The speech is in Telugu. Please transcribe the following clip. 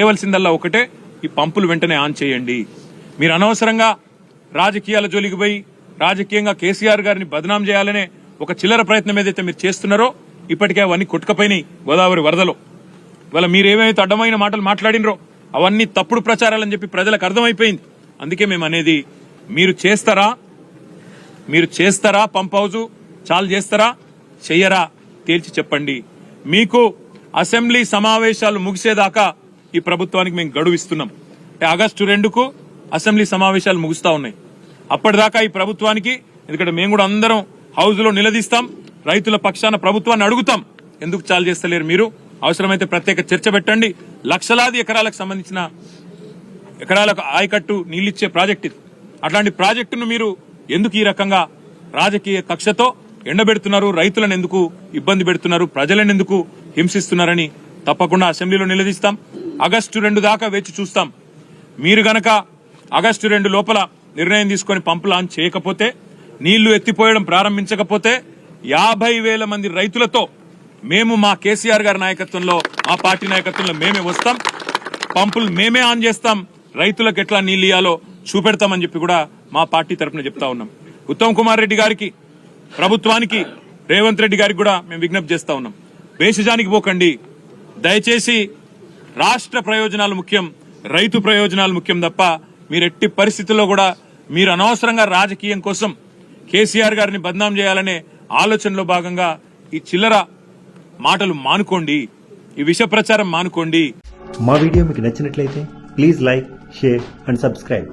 చేయవలసిందల్లా ఒకటే ఈ పంపులు వెంటనే ఆన్ చేయండి. మీరు అనవసరంగా రాజకీయాల జోలికి పోయి రాజకీయంగా కేసీఆర్ గారిని బదనాం చేయాలనే ఒక చిల్లర ప్రయత్నం ఏదైతే మీరు చేస్తున్నారో ఇప్పటికే అవన్నీ కొట్టుకపోయినాయి గోదావరి వరదలో. ఇవాళ మీరేమైతే అడ్డమైన మాటలు మాట్లాడినరో అవన్నీ తప్పుడు ప్రచారాలని చెప్పి ప్రజలకు అర్థమైపోయింది. అందుకే మేము అనేది మీరు చేస్తారా? మీరు చేస్తారా పంప్ హౌజు? చాలు చేస్తారా? చెయ్యరా? తేల్చి చెప్పండి. మీకు అసెంబ్లీ సమావేశాలు ముగిసేదాకా ఈ ప్రభుత్వానికి మేము గడువు ఇస్తున్నాం. అంటే ఆగస్టు రెండుకు అసెంబ్లీ సమావేశాలు ముగుస్తా ఉన్నాయి. అప్పటిదాకా ఈ ప్రభుత్వానికి ఎందుకంటే మేము కూడా అందరం హౌస్లో నిలదీస్తాం రైతుల పక్షాన ప్రభుత్వాన్ని అడుగుతాం. ఎందుకు చాలు చేస్తలేరు మీరు? అవసరమైతే ప్రత్యేక చర్చ పెట్టండి. లక్షలాది ఎకరాలకు సంబంధించిన ఎకరాలకు ఆయకట్టు నీళ్ళిచ్చే ప్రాజెక్ట్ ఇది. అట్లాంటి ప్రాజెక్టును మీరు ఎందుకు ఈ రకంగా రాజకీయ కక్షతో ఎండబెడుతున్నారు? రైతులను ఎందుకు ఇబ్బంది పెడుతున్నారు? ప్రజలను ఎందుకు హింసిస్తున్నారని తప్పకుండా అసెంబ్లీలో నిలదీస్తాం. ఆగస్టు రెండు దాకా వేచి చూస్తాం. మీరు గనక ఆగస్టు రెండు లోపల నిర్ణయం తీసుకొని పంపు లాంచ్ చేయకపోతే నీళ్ళు ఎత్తిపోయడం ప్రారంభించకపోతే యాభై వేల మంది రైతులతో మేము మా కేసీఆర్ గారి నాయకత్వంలో మా పార్టీ నాయకత్వంలో మేమే వస్తాం. పంపులు మేమే ఆన్ చేస్తాం. రైతులకు ఎట్లా నీళ్ళు ఇయ్యాలో చూపెడతామని చెప్పి కూడా మా పార్టీ తరఫున చెప్తా ఉన్నాం. ఉత్తమ్ కుమార్ రెడ్డి గారికి ప్రభుత్వానికి రేవంత్ రెడ్డి గారికి కూడా మేము విజ్ఞప్తి చేస్తా ఉన్నాం. భేషజానికి పోకండి. దయచేసి రాష్ట్ర ప్రయోజనాలు ముఖ్యం రైతు ప్రయోజనాలు ముఖ్యం తప్ప మీరు ఎట్టి పరిస్థితుల్లో కూడా మీరు అనవసరంగా రాజకీయం కోసం కేసీఆర్ గారిని బద్నాం చేయాలనే ఆలోచనలో భాగంగా ఈ చిల్లర మాటలు మానుకోండి ఈ విష ప్రచారం మానుకోండి. మా వీడియో మీకు నచ్చినట్లయితే please like share and subscribe.